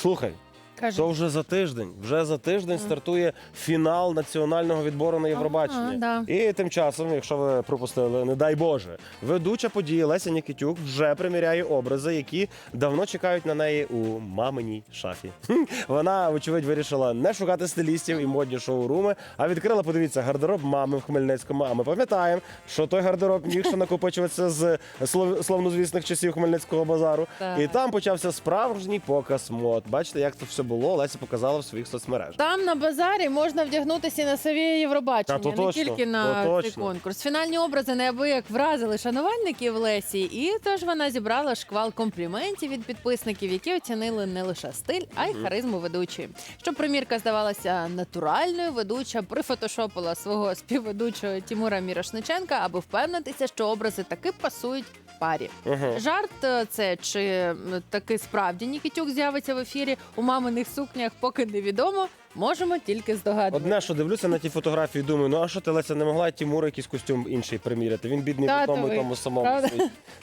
Слухай, Кажи. то вже за тиждень. Вже за тиждень стартує фінал національного відбору на Євробачення. Ага, да. І тим часом, якщо ви пропустили, не дай Боже, ведуча події Леся Нікітюк вже приміряє образи, які давно чекають на неї у маминій шафі. Вона, вочевидь, вирішила не шукати стилістів і модні шоуруми, а відкрила, подивіться, гардероб мами в Хмельницькому. А ми пам'ятаємо, що той гардероб міг ще накопичуватися з слов- славнозвісних часів Хмельницького базару. Так. І там почався справжній показ мод. Бачите, як це все було. Леся показала в своїх соцмережах. Там на базарі можна вдягнутися і на сові Євробачення, Та то не точно, тільки то на цей точно. конкурс. Фінальні образи неабияк вразили шанувальників Лесі, і тож вона зібрала шквал компліментів від підписників, які оцінили не лише стиль, а й харизму ведучої. Щоб примірка здавалася натуральною, ведуча прифотошопила свого співведучого Тімура Мірошниченка, аби впевнитися, що образи таки пасують парі. Угу. Жарт е, це чи таки справді Нікітюк з'явиться в ефірі у маминих сукнях, поки невідомо. Можемо тільки здогадуватися. Одне, що дивлюся на ті фотографії, думаю, ну а що ти Леся не могла Тімура якийсь костюм інший приміряти? Він бідний в одному і Татовий, тому самому. правда?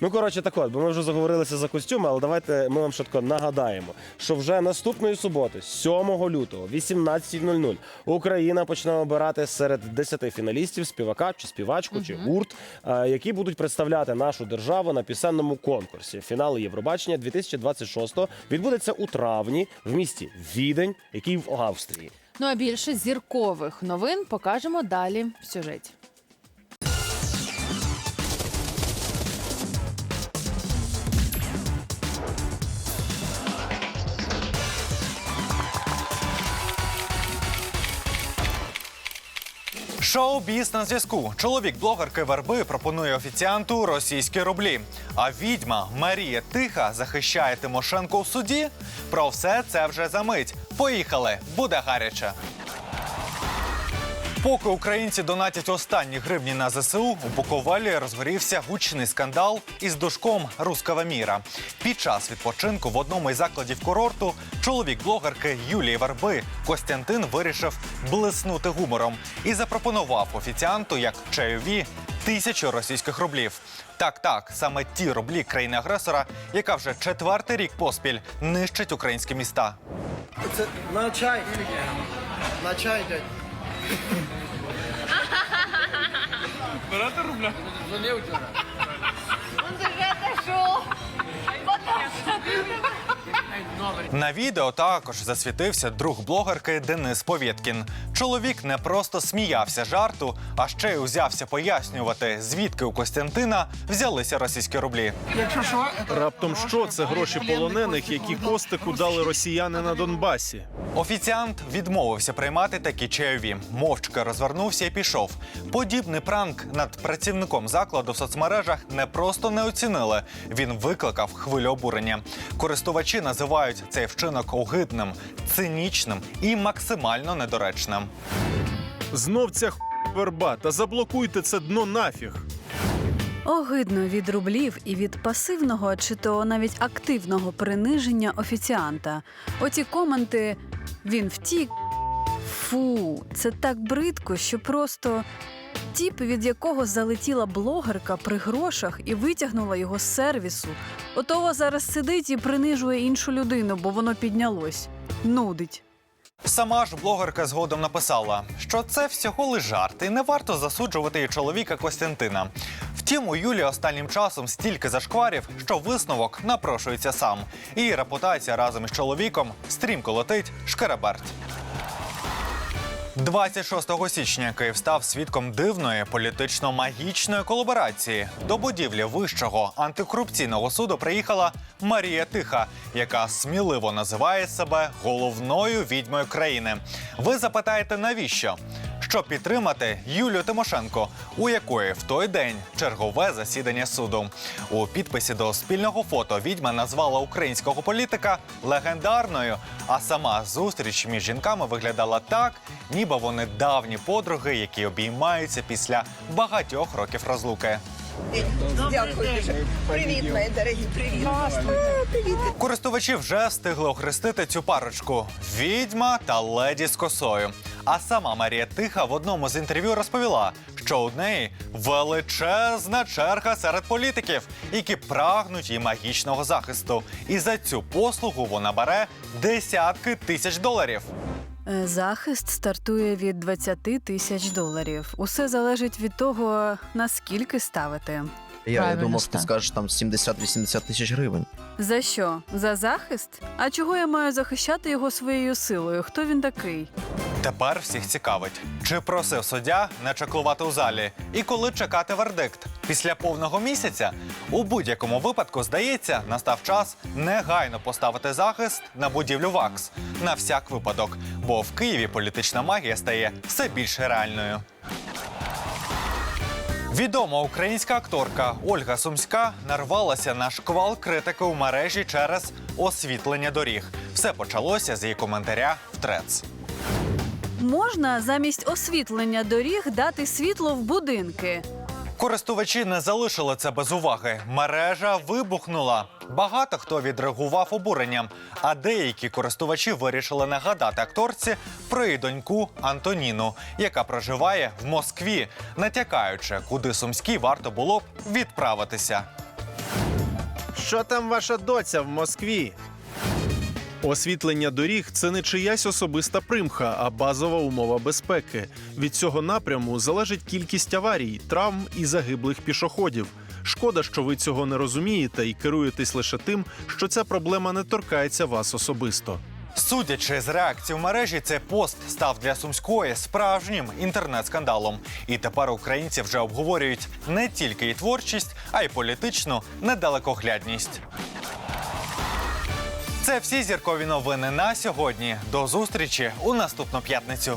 Ну коротше, так от, бо ми вже заговорилися за костюми, але давайте ми вам швидко нагадаємо, що вже наступної суботи, 7 лютого, 18.00, Україна почне обирати серед 10 фіналістів співака чи співачку, чи гурт, е, які будуть представляти нашу державу на пісенному конкурсі. Фінал Євробачення 2026 відбудеться у травні в місті Відень, який в Австрії. Ну а більше зіркових новин покажемо далі в сюжеті. Шоу «Біс на зв'язку. Чоловік блогерки Верби пропонує офіціанту російські рублі. А відьма Марія Тиха захищає Тимошенко в суді. Про все це вже за мить. Поїхали, буде гаряче. Поки українці донатять останні гривні на ЗСУ, у Буковелі розгорівся гучний скандал із душком руского міра. Під час відпочинку в одному із закладів курорту чоловік блогерки Юлії Верби Костянтин вирішив блиснути гумором і запропонував офіціанту як чайові тисячу російських рублів. Так, так, саме ті рублі країни-агресора, яка вже четвертий рік поспіль нищить українські міста. Це на чай. На чай, дядь. Багато рубля. Дзвонив вчора. Он вже зайшов. Потім. На відео також засвітився друг блогерки Денис Повєткін. Чоловік не просто сміявся жарту, а ще й узявся пояснювати, звідки у Костянтина взялися російські рублі. Якщо що, Раптом що це гроші полонених, які костику дали росіяни на Донбасі? Офіціант відмовився приймати такі чайові. Мовчки розвернувся і пішов. Подібний пранк над працівником закладу в соцмережах не просто не оцінили. Він викликав хвилю обурення. Користувачі називають цей вчинок огидним, цинічним і максимально недоречним. Знов ця х** верба та заблокуйте це дно нафіг. Огидно від рублів і від пасивного чи то навіть активного приниження офіціанта. Оті коменти він втік. Фу, це так бридко, що просто тіп, від якого залетіла блогерка при грошах і витягнула його з сервісу. Отого зараз сидить і принижує іншу людину, бо воно піднялось. Нудить. Сама ж блогерка згодом написала, що це всього лиш жарт, і не варто засуджувати і чоловіка Костянтина. Втім, у Юлі останнім часом стільки зашкварів, що висновок напрошується сам. Її репутація разом із чоловіком стрімко летить шкереберть. 26 січня Київ став свідком дивної політично-магічної колаборації. До будівлі вищого антикорупційного суду приїхала Марія Тиха, яка сміливо називає себе головною відьмою країни. Ви запитаєте, навіщо? Щоб підтримати Юлію Тимошенко, у якої в той день чергове засідання суду. У підписі до спільного фото відьма назвала українського політика легендарною. А сама зустріч між жінками виглядала так, ніби вони давні подруги, які обіймаються після багатьох років розлуки. Дякую дуже. Привіт, мої дорогі, привіт. Привіт. Користувачі вже встигли охрестити цю парочку відьма та леді з косою. А сама Марія Тиха в одному з інтерв'ю розповіла, що у неї величезна черга серед політиків, які прагнуть їй магічного захисту. І за цю послугу вона бере десятки тисяч доларів. Е, Захист стартує від 20 тисяч доларів. Усе залежить від того, наскільки ставити. Я, я Правильно думав, ти так. скажеш там 70-80 тисяч гривень. За що? За захист? А чого я маю захищати його своєю силою? Хто він такий? Тепер всіх цікавить, чи просив суддя не чеклувати у залі, і коли чекати вердикт. Після повного місяця у будь-якому випадку здається, настав час негайно поставити захист на будівлю ВАКС на всяк випадок, бо в Києві політична магія стає все більш реальною. Відома українська акторка Ольга Сумська нарвалася на шквал критики у мережі через освітлення доріг. Все почалося з її коментаря в Трец. Можна замість освітлення доріг дати світло в будинки. Користувачі не залишили це без уваги. Мережа вибухнула. Багато хто відреагував обуренням, а деякі користувачі вирішили нагадати акторці про її доньку Антоніну, яка проживає в Москві, натякаючи, куди сумській варто було б відправитися. Що там ваша доця в Москві? Освітлення доріг це не чиясь особиста примха, а базова умова безпеки. Від цього напряму залежить кількість аварій, травм і загиблих пішоходів. Шкода, що ви цього не розумієте і керуєтесь лише тим, що ця проблема не торкається вас особисто. Судячи з реакції в мережі, цей пост став для сумської справжнім інтернет-скандалом. І тепер українці вже обговорюють не тільки її творчість, а й політичну недалекоглядність. Це всі зіркові новини на сьогодні. До зустрічі у наступну п'ятницю.